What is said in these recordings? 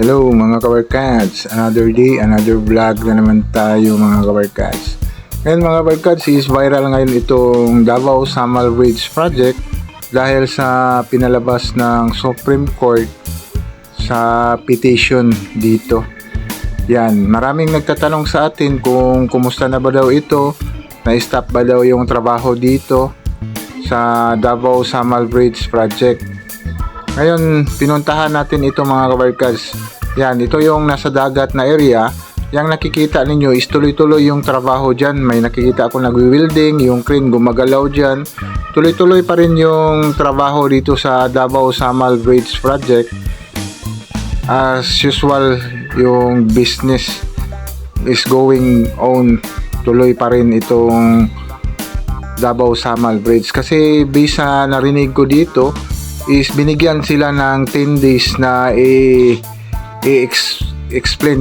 Hello mga kabarkads, another day, another vlog na naman tayo mga kabarkads. Ngayon mga kabarkads is viral ngayon itong Davao Samal Bridge Project dahil sa pinalabas ng Supreme Court sa petition dito. Yan, maraming nagtatanong sa atin kung kumusta na ba daw ito, na-stop ba daw yung trabaho dito sa Davao Samal Bridge Project. Ngayon, pinuntahan natin ito mga kabarkas. Yan, ito yung nasa dagat na area. Yang nakikita ninyo is tuloy-tuloy yung trabaho dyan. May nakikita ako nagwi-welding, yung crane gumagalaw dyan. Tuloy-tuloy pa rin yung trabaho dito sa Davao Samal Bridge Project. As usual, yung business is going on. Tuloy pa rin itong Davao Samal Bridge. Kasi based sa narinig ko dito, is binigyan sila ng 10 days na i-explain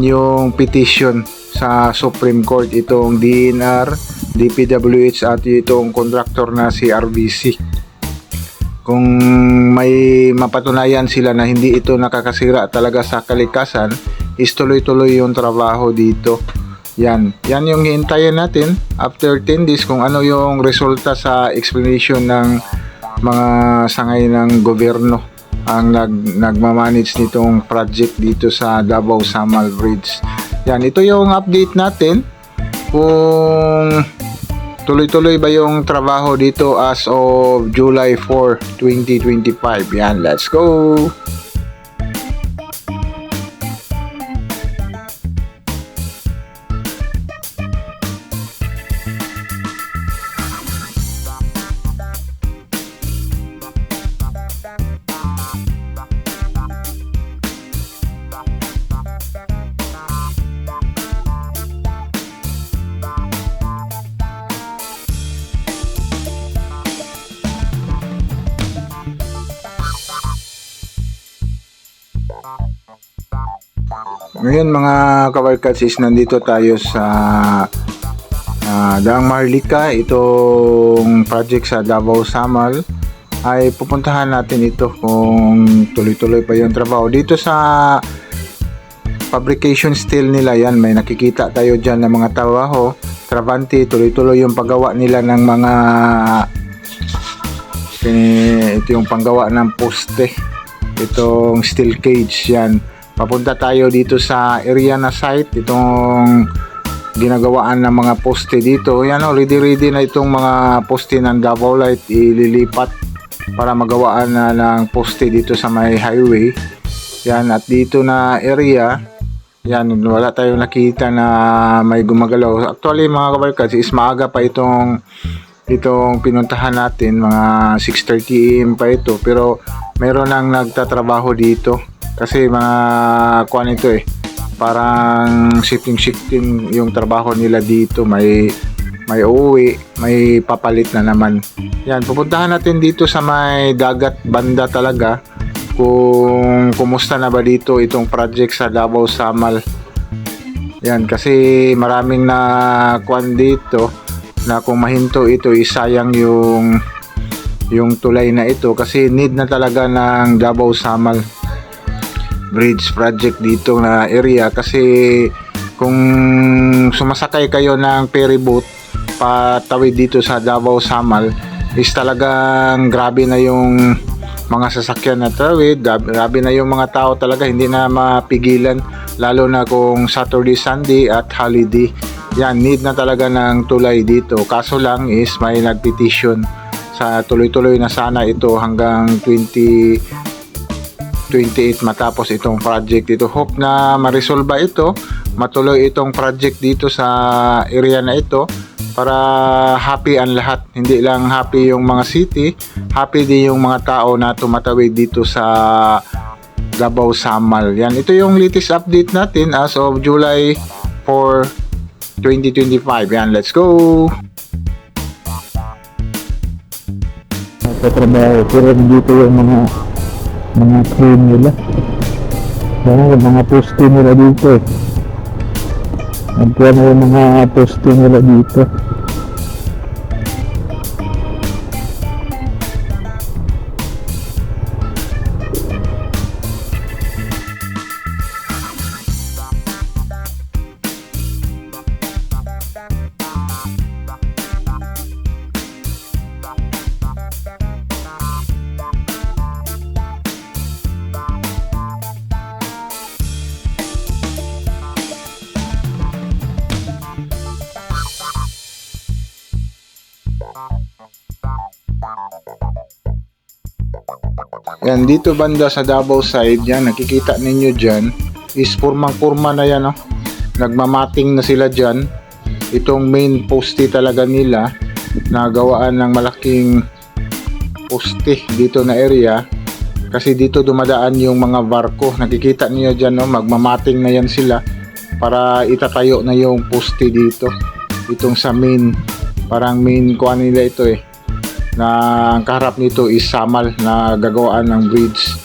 yung petition sa Supreme Court itong DNR, DPWH at itong contractor na si RBC. Kung may mapatunayan sila na hindi ito nakakasira talaga sa kalikasan, is tuloy-tuloy yung trabaho dito. Yan. Yan yung hintayin natin after 10 days kung ano yung resulta sa explanation ng mga sangay ng gobyerno ang nag nagmamanage nitong project dito sa Davao Samal Bridge. Yan, ito yung update natin kung tuloy-tuloy ba yung trabaho dito as of July 4, 2025. Yan, let's go! Ngayon mga kabarkats is nandito tayo sa ah, Daang Maharlika, itong project sa Davao Samal ay pupuntahan natin ito kung tuloy-tuloy pa yung trabaho. Dito sa fabrication steel nila yan, may nakikita tayo dyan ng mga trabaho. Travanti, tuloy-tuloy yung paggawa nila ng mga eh, ito yung panggawa ng poste itong steel cage yan papunta tayo dito sa area na site itong ginagawaan ng mga poste dito. Yan o ready ready na itong mga poste ng Davao Light. Ililipat para magawaan na ng poste dito sa may highway. Yan at dito na area yan wala tayong nakita na may gumagalaw. Actually mga kabarkads is maaga pa itong itong pinuntahan natin. Mga 6.30 am pa ito. Pero meron nang nagtatrabaho dito kasi mga kuan ito eh parang shifting shifting yung trabaho nila dito. May may uuwi may papalit na naman. Yan pupuntahan natin dito sa may dagat banda talaga. Kung kumusta na ba dito itong project sa Davao Samal. Yan kasi maraming na kuan dito na kung mahinto ito isayang yung yung tulay na ito. Kasi need na talaga ng Davao Samal Bridge project dito na area kasi kung sumasakay kayo ng ferry boat patawid dito sa Davao Samal is talagang grabe na yung mga sasakyan na tawid grabe na yung mga tao talaga hindi na mapigilan lalo na kung Saturday, Sunday at holiday yan, need na talaga ng tulay dito. Kaso lang is may nagpetition sa tuloy-tuloy na sana ito hanggang 20 28 matapos itong project dito. Hope na ma-resolve ito, matuloy itong project dito sa area na ito para happy ang lahat. Hindi lang happy yung mga city, happy din yung mga tao na tumatawid dito sa Davao Samal. Yan, ito yung latest update natin as of July 4, 2025. Yan, let's go! Nagtatrabaho, pero dito yung mga mga crane nila. Yung mga poste nila dito eh. Nagkuha na yung mga poste nila dito. Yan, dito banda sa Davao side, yan, nakikita ninyo dyan, is purmang-purma na yan, oh. Nagmamating na sila dyan. Itong main poste talaga nila, na gawaan ng malaking poste dito na area. Kasi dito dumadaan yung mga barko. Nakikita niyo dyan, no? magmamating na yan sila para itatayo na yung poste dito. Itong sa main, parang main kuha nila ito eh na ang kaharap nito is samal na gagawaan ng bridge.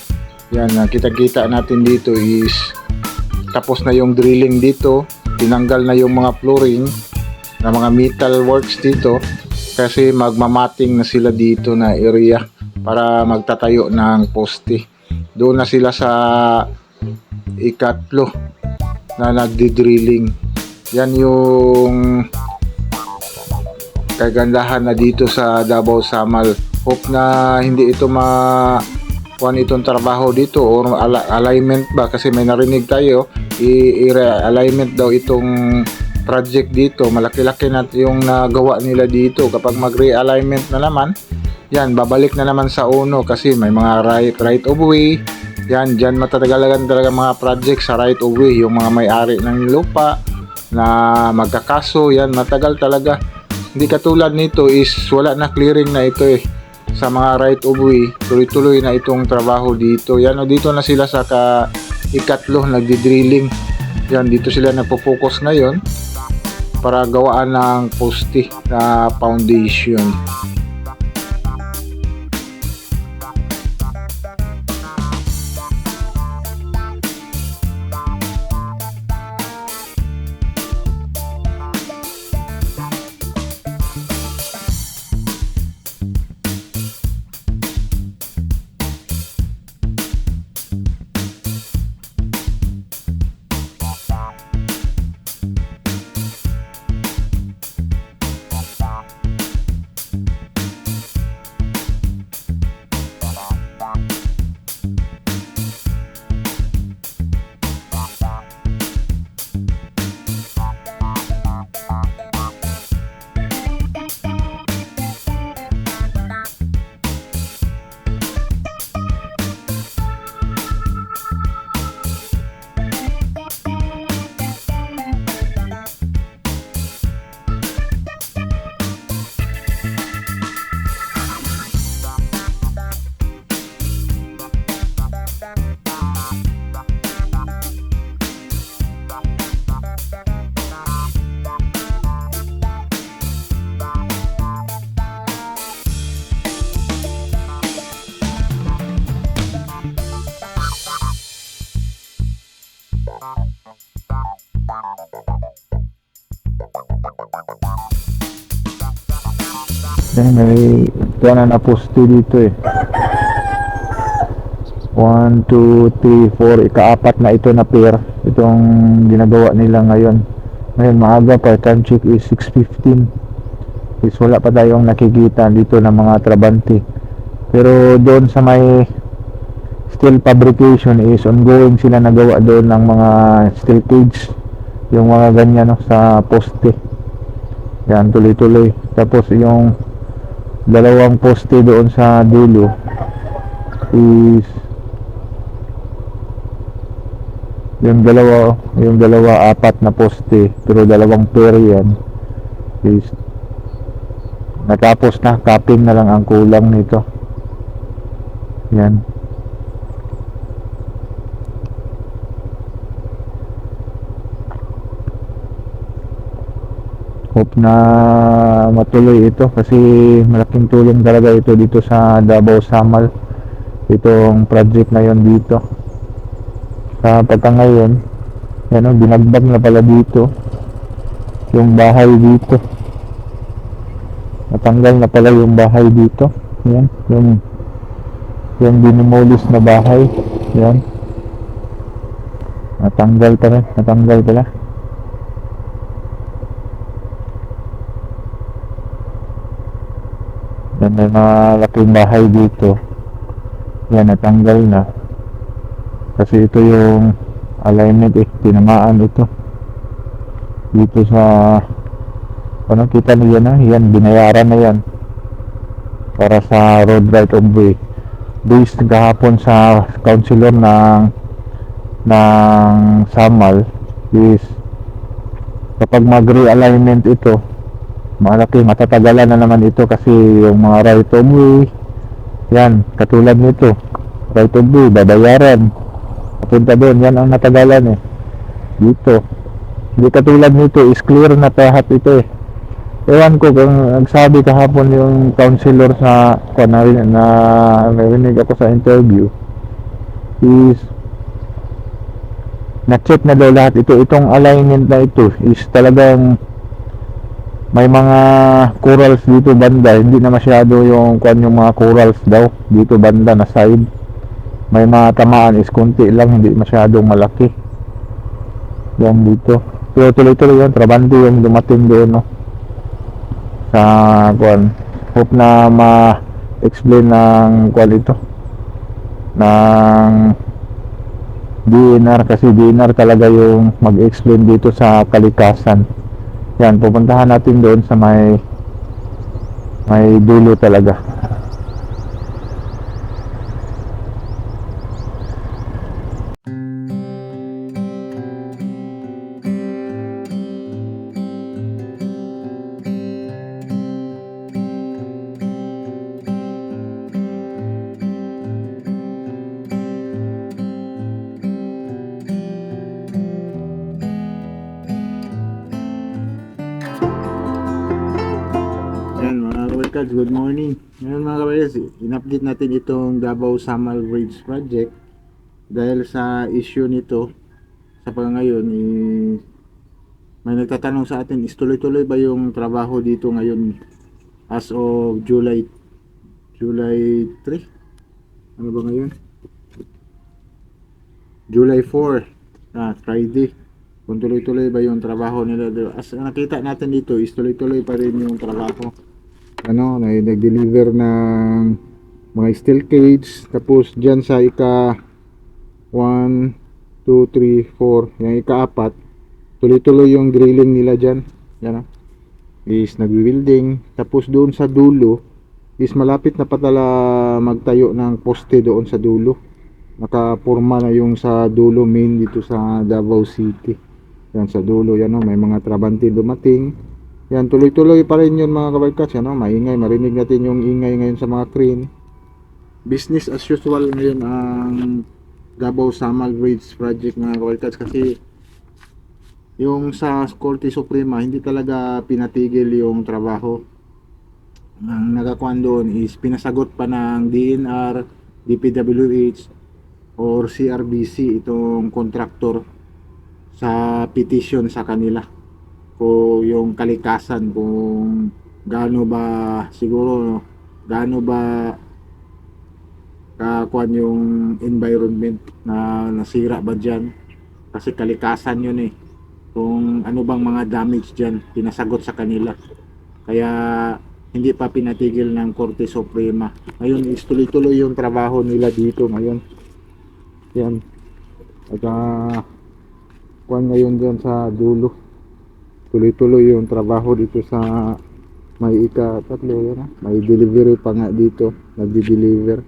Yan, nakita-kita natin dito is tapos na yung drilling dito, tinanggal na yung mga flooring na mga metal works dito kasi magmamating na sila dito na area para magtatayo ng poste. Doon na sila sa ikatlo na nagdi-drilling. Yan yung kagandahan na dito sa Davao Samal. Hope na hindi ito ma kuan itong trabaho dito or ala- alignment ba? Kasi may narinig tayo i- i-alignment daw itong project dito. Malaki-laki na yung nagawa nila dito. Kapag mag-realignment na naman yan babalik na naman sa uno kasi may mga right right of way. Yan dyan matatagalagan talaga mga project sa right of way. Yung mga may-ari ng lupa na magkakaso yan matagal talaga hindi katulad nito is wala na clearing na ito eh sa mga right of way. Tuloy-tuloy na itong trabaho dito. Yan o dito na sila sa ka ikatlo nagdi-drilling. Yan dito sila nagpo-focus ngayon para gawaan ng poste na foundation Yan, may kaya na na poste dito eh. 1, 2, 3, 4, ikaapat na ito na pair. Itong ginagawa nila ngayon. Ngayon maaga pa, time check is 6.15. Is wala pa tayong nakikita dito ng mga trabante. Pero doon sa may steel fabrication is ongoing sila nagawa doon ng mga steel cage. Yung mga ganyan no, sa poste. Yan, tuloy-tuloy. Tapos yung dalawang poste doon sa dulo is yung dalawa yung dalawa apat na poste pero dalawang pair yan is natapos na. Capping na lang ang kulang nito. Yan hope na matuloy ito kasi malaking tulong talaga ito dito sa Davao Samal itong project na yon dito. Sa pagka yan o binagbag na pala dito yung bahay dito. Natanggal na pala yung bahay dito. Yan yung yung dinimulis na bahay. Yan. Natanggal pa rin natanggal pala May malaking bahay dito. Yan natanggal na. Kasi ito yung alignment eh. Tinamaan ito. Dito sa ano kita niyo na yan. Binayaran na yan. Para sa road right of way. based kahapon sa counselor ng ng Samal is kapag mag-realignment ito malaki matatagalan na naman ito kasi yung mga right of way yan katulad nito right of way babayaran. Papunta doon yan ang natagalan eh. Dito. Hindi katulad nito is clear na lahat ito eh. Ewan ko kung nagsabi kahapon yung counselor sa kung na, na narinig ako sa interview is na-check na daw lahat ito. Itong alignment na ito is talagang may mga corals dito banda hindi na masyado yung kung yung mga corals daw dito banda na side. May mga tamaan is konti lang hindi masyadong malaki. Yan dito. Pero tuloy-tuloy yan trabante yung dumating doon no? Sa kwan. Hope na ma-explain ng kwan ito. Ng DNR kasi DNR talaga yung mag-explain dito sa kalikasan yan pupuntahan natin doon sa may may dulo talaga kabarkads, good morning. Ngayon mga kabarkads, in-update natin itong Davao Samal Bridge Project dahil sa issue nito sa ngayon eh, may nagtatanong sa atin is tuloy-tuloy ba yung trabaho dito ngayon as of July July 3 ano ba ngayon? July 4 ah, Friday. Kung tuloy-tuloy ba yung trabaho nila as nakita natin dito is tuloy-tuloy pa rin yung trabaho ano, na nag-deliver ng mga steel cage. Tapos dyan sa ika 1 2 3 4 yung ika-apat tuloy-tuloy yung drilling nila dyan. Yan ah. is nag-welding. Tapos doon sa dulo is malapit na patala magtayo ng poste doon sa dulo. Nakapurma na yung sa dulo main dito sa Davao City. Yan sa dulo yan oh, may mga trabante dumating yan, tuloy-tuloy pa rin yun mga kabarkas. Ano, maingay, marinig natin yung ingay ngayon sa mga crane. Business as usual ngayon ang Davao Samal Bridge Project mga kabarkas kasi yung sa Korte Suprema hindi talaga pinatigil yung trabaho. Ang nagakuan doon is pinasagot pa ng DNR, DPWH or CRBC itong contractor sa petition sa kanila ko yung kalikasan kung gaano ba siguro gaano ba kakuan yung environment na nasira ba dyan? Kasi kalikasan yun eh. Kung ano bang mga damage dyan pinasagot sa kanila. Kaya hindi pa pinatigil ng Korte Suprema. Ngayon is tuloy-tuloy yung trabaho nila dito ngayon. Yan. At uh, kuan ngayon dyan sa dulo tuloy-tuloy yung trabaho dito sa may ika tatlo yan ah. may delivery pa nga dito. Nagdi-deliver.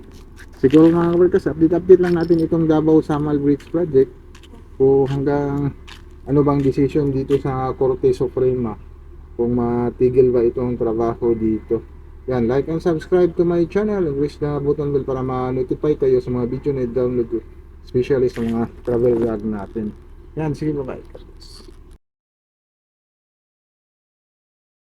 Siguro mga kabarkas update update lang natin itong Davao Samal Bridge Project. Kung hanggang ano bang decision dito sa Korte Suprema? Kung matigil ba itong trabaho dito? Yan like and subscribe to my channel and wish na button bell para ma-notify kayo sa mga video na i-download especially sa mga travel vlog natin. Yan sige bye bye